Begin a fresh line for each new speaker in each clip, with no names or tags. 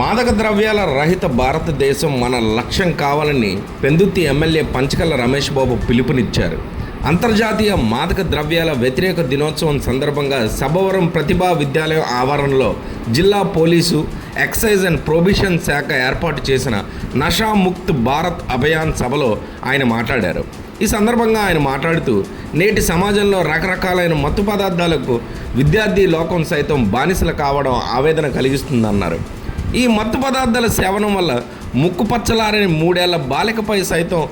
మాదక ద్రవ్యాల రహిత భారతదేశం మన లక్ష్యం కావాలని పెందుత్తి ఎమ్మెల్యే పంచకల్ల రమేష్ బాబు పిలుపునిచ్చారు. అంతర్జాతీయ మాదక ద్రవ్యాల వ్యతిరేక దినోత్సవం సందర్భంగా సభవరం ప్రతిభా విద్యాలయం ఆవరణలో జిల్లా పోలీసు ఎక్సైజ్ అండ్ ప్రొబిషన్ శాఖ ఏర్పాటు చేసిన నషా ముక్త్ భారత్ అభియాన్ సభలో ఆయన మాట్లాడారు. ఈ సందర్భంగా ఆయన మాట్లాడుతూ నేటి సమాజంలో రకరకాలైన మత్తు పదార్థాలకు విద్యార్థి లోకం సైతం బానిసలు కావడం ఆవేదన కలిగిస్తుందన్నారు. ఈ మత్తు పదార్థాల సేవనం వల్ల ముక్కు పచ్చలారని మూడేళ్ళ బాలికపై సైతం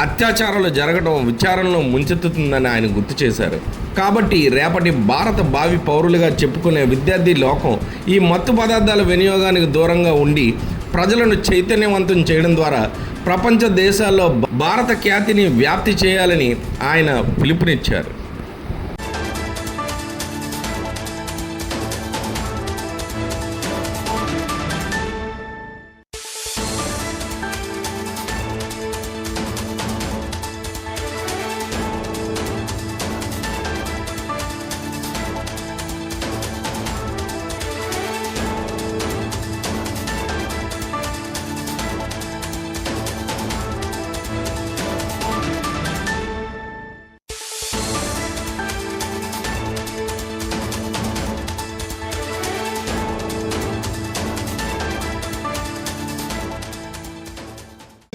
అత్యాచారాలు జరగడం విచారణలో ముంచెత్తుతుందని ఆయన గుర్తు చేశారు. కాబట్టి రేపటి భారత భావి పౌరులుగా చెప్పుకునే విద్యార్థి లోకం ఈ మత్తు పదార్థాల వినియోగానికి దూరంగా ఉండి ప్రజలను చైతన్యవంతం చేయడం ద్వారా ప్రపంచ దేశాల్లో భారత ఖ్యాతిని వ్యాప్తి చేయాలని ఆయన పిలుపునిచ్చారు.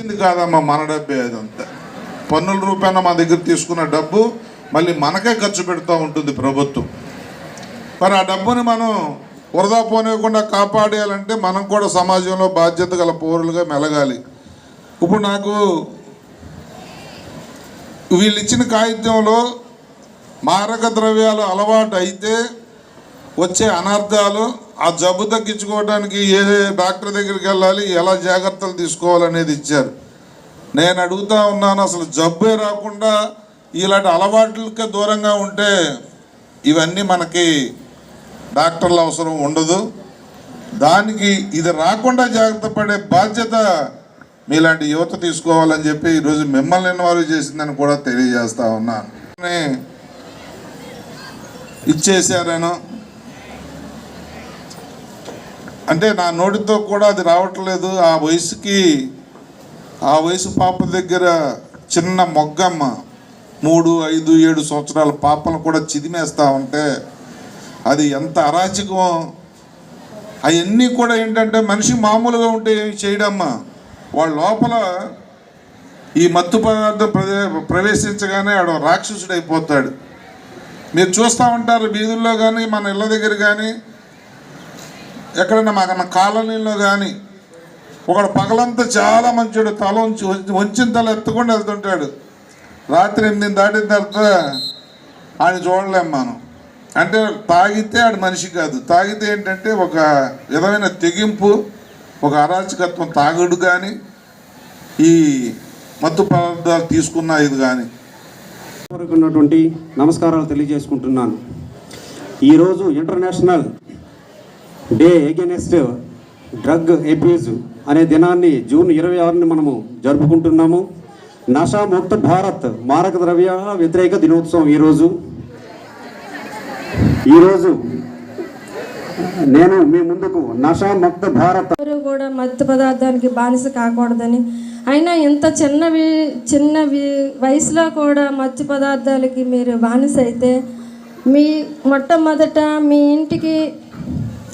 ఇది కాదమ్మా మన డబ్బే అదంతా పన్నుల రూపాయన మా దగ్గర తీసుకున్న డబ్బు మళ్ళీ మనకే ఖర్చు పెడుతూ ఉంటుంది ప్రభుత్వం. మరి ఆ డబ్బుని మనం వృధా పోనివ్వకుండా కాపాడేయాలంటే మనం కూడా సమాజంలో బాధ్యత గల పౌరులుగా మెలగాలి. ఇప్పుడు నాకు వీళ్ళు ఇచ్చిన కాగితంలో మారక ద్రవ్యాలు అలవాటు అయితే వచ్చే అనర్థాలు ఆ జబ్బు తగ్గించుకోవడానికి ఏ డాక్టర్ దగ్గరికి వెళ్ళాలి ఎలా జాగ్రత్తలు తీసుకోవాలనేది ఇచ్చారు. నేను అడుగుతా ఉన్నాను అసలు జబ్బే రాకుండా ఇలాంటి అలవాట్లకే దూరంగా ఉంటే ఇవన్నీ మనకి డాక్టర్ల అవసరం ఉండదు. దానికి ఇది రాకుండా జాగ్రత్త పడే బాధ్యత మీలాంటి యువత తీసుకోవాలని చెప్పి ఈరోజు మిమ్మల్ని ఇన్వాల్వ్ చేసిందని కూడా తెలియజేస్తా ఉన్నాను. ఇచ్చేసారేనో అంటే నా నోటితో కూడా అది రావట్లేదు. ఆ వయసుకి ఆ వయసు పాప దగ్గర చిన్న మొగ్గమ్మ మూడు ఐదు ఏడు సంవత్సరాల పాపను కూడా చిదిమేస్తా ఉంటే అది ఎంత అరాచకం అవన్నీ కూడా ఏంటంటే మనిషి మామూలుగా ఉంటే ఏమి చేయడమ్మా. వాళ్ళ లోపల ఈ మత్తు పదార్థం ప్రవే ప్రవేశించగానే ఆడ రాక్షసుడు అయిపోతాడు మీరు చూస్తూ ఉంటారు వీధుల్లో కానీ మన ఇళ్ళ దగ్గర కానీ ఎక్కడైనా మన కాలనీలో కానీ ఒకడు పగలంతా చాలా మంచివాడు తల ఉంచి వంచిన తల ఎత్తుకొని వెళ్తుంటాడు. రాత్రి ఎనిమిది దాటిన తర్వాత ఆయన చూడలేం మనం. అంటే తాగితే ఆడు మనిషి కాదు. తాగితే ఏంటంటే ఒక విధమైన తెగింపు ఒక అరాచకత్వం తాగుడు కానీ ఈ మత్తు పదార్థాలు తీసుకున్న ఇది కానీ
ఉన్నటువంటి నమస్కారాలు తెలియజేసుకుంటున్నాను. ఈరోజు international day against drug abuse అనే దినాన్ని జూన్ ఇరవై ఆరుని మనము జరుపుకుంటున్నాము. నషాముక్త భారత్ మారక ద్రవ్య వ్యతిరేక దినోత్సవం ఈరోజు ఈరోజు నేను మీ ముందుకు నషాముక్త భారత్
ఎవరు కూడా మత్తు పదార్థానికి బానిస కాకూడదని. అయినా ఇంత చిన్న చిన్నవి చిన్న వయసులో కూడా మత్తు పదార్థాలకి మీరు బానిస అయితే మీ మొట్టమొదట మీ ఇంటికి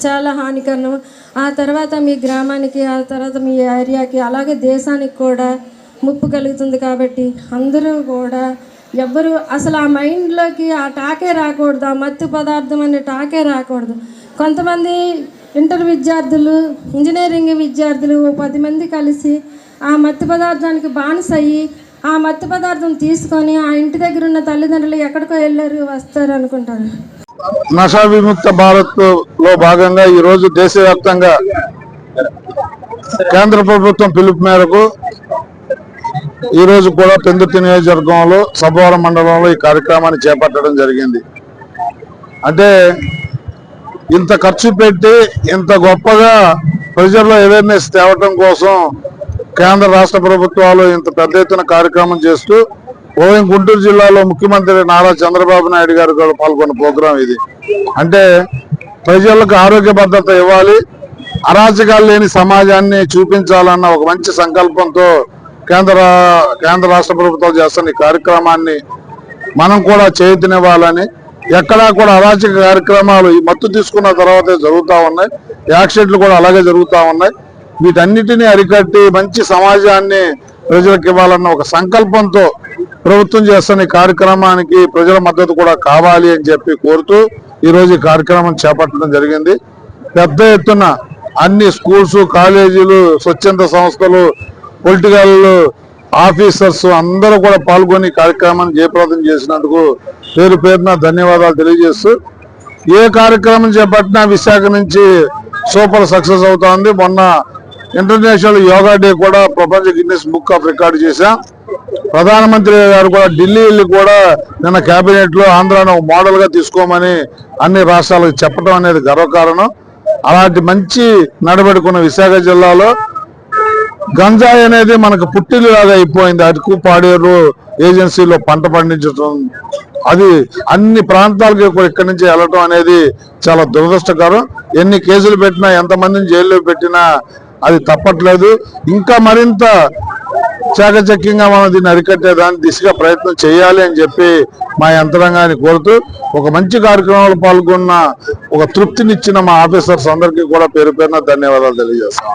చాలా హానికరం. ఆ తర్వాత మీ గ్రామానికి ఆ తర్వాత మీ ఏరియాకి అలాగే దేశానికి కూడా ముప్పు కలుగుతుంది కాబట్టి అందరూ కూడా ఎవ్వరు అసలు ఆ మైండ్లోకి ఆ టాకే రాకూడదు ఆ మత్తు పదార్థం అనే టాకే రాకూడదు. కొంతమంది ఇంటర్ విద్యార్థులు ఇంజనీరింగ్ విద్యార్థులు ఓ పది మంది కలిసి ఆ మత్తు పదార్థానికి బానిస అయ్యి ఆ మత్తు పదార్థం తీసుకొని ఆ ఇంటి దగ్గర ఉన్న తల్లిదండ్రులు ఎక్కడికో వెళ్ళారు వస్తారు అనుకుంటారు.
నషా విముక్త భారత్లో భాగంగా ఈరోజు దేశవ్యాప్తంగా కేంద్ర ప్రభుత్వం పిలుపు మేరకు ఈ రోజు కూడా పెందుర్తి నియోజకవర్గంలో సభవరం మండలంలో ఈ కార్యక్రమాన్ని చేపట్టడం జరిగింది. అంటే ఇంత ఖర్చు పెట్టి ఇంత గొప్పగా ప్రజల్లో అవేర్నెస్ తేవటం కోసం కేంద్ర రాష్ట్ర ప్రభుత్వాలు ఇంత పెద్ద ఎత్తున కార్యక్రమం చేస్తూ ఓఎం గుంటూరు జిల్లాలో ముఖ్యమంత్రి నారా చంద్రబాబు నాయుడు గారు కూడా పాల్గొన్న ప్రోగ్రాం ఇది. అంటే ప్రజలకు ఆరోగ్య భద్రత ఇవ్వాలి
అరాచకాలు లేని సమాజాన్ని చూపించాలన్న ఒక మంచి సంకల్పంతో కేంద్ర కేంద్ర రాష్ట్ర ప్రభుత్వాలు చేస్తున్న ఈ కార్యక్రమాన్ని మనం కూడా చేతినివ్వాలని ఎక్కడా కూడా అరాచక కార్యక్రమాలు ఈ మత్తు తీసుకున్న తర్వాతే జరుగుతూ ఉన్నాయి. యాక్సిడెంట్లు కూడా అలాగే జరుగుతూ ఉన్నాయి. వీటన్నిటిని అరికట్టి మంచి సమాజాన్ని ప్రజలకు ఇవ్వాలన్న ఒక సంకల్పంతో ప్రభుత్వం చేస్తున్న ఈ కార్యక్రమానికి ప్రజల మద్దతు కూడా కావాలి అని చెప్పి కోరుతూ ఈరోజు ఈ కార్యక్రమం చేపట్టడం జరిగింది. పెద్ద ఎత్తున అన్ని స్కూల్స్ కాలేజీలు స్వచ్ఛంద సంస్థలు పొలిటికల్ ఆఫీసర్స్ అందరూ కూడా పాల్గొని కార్యక్రమాన్ని జయప్రదం చేసినందుకు పేరు పేరున ధన్యవాదాలు తెలియజేస్తూ ఏ కార్యక్రమం చేపట్టినా విశాఖ నుంచి సూపర్ సక్సెస్ అవుతోంది. మొన్న ఇంటర్నేషనల్ యోగా డే కూడా ప్రపంచ గిన్నెస్ బుక్ ఆఫ్ రికార్డ్ చేశాం. ప్రధానమంత్రి గారు కూడా ఢిల్లీ వెళ్ళి కూడా నిన్న కేబినెట్లో ఆంధ్రాను మోడల్గా తీసుకోమని అన్ని రాష్ట్రాలకు చెప్పడం అనేది గర్వకారణం. అలాంటి మంచి నడబడుకున్న విశాఖ జిల్లాలో గంజాయి అనేది మనకు పుట్టిల్లాగా అయిపోయింది. అరకు పాడేరు ఏజెన్సీలో పంట పండించడం. అది అన్ని ప్రాంతాలకి ఇక్కడి నుంచి వెళ్ళటం అనేది చాలా దురదృష్టకరం. ఎన్ని కేసులు పెట్టినా ఎంతమందిని జైల్లో పెట్టినా అది తప్పట్లేదు. ఇంకా మరింత చాకచక్యంగా మనం దీన్ని అరికట్టేదాన్ని దిశగా ప్రయత్నం చేయాలి అని చెప్పి మా యంత్రాంగాన్ని కోరుతూ ఒక మంచి కార్యక్రమంలో పాల్గొన్న ఒక తృప్తినిచ్చిన మా ఆఫీసర్స్ అందరికీ కూడా పేరు పేరున ధన్యవాదాలు తెలియజేస్తాం.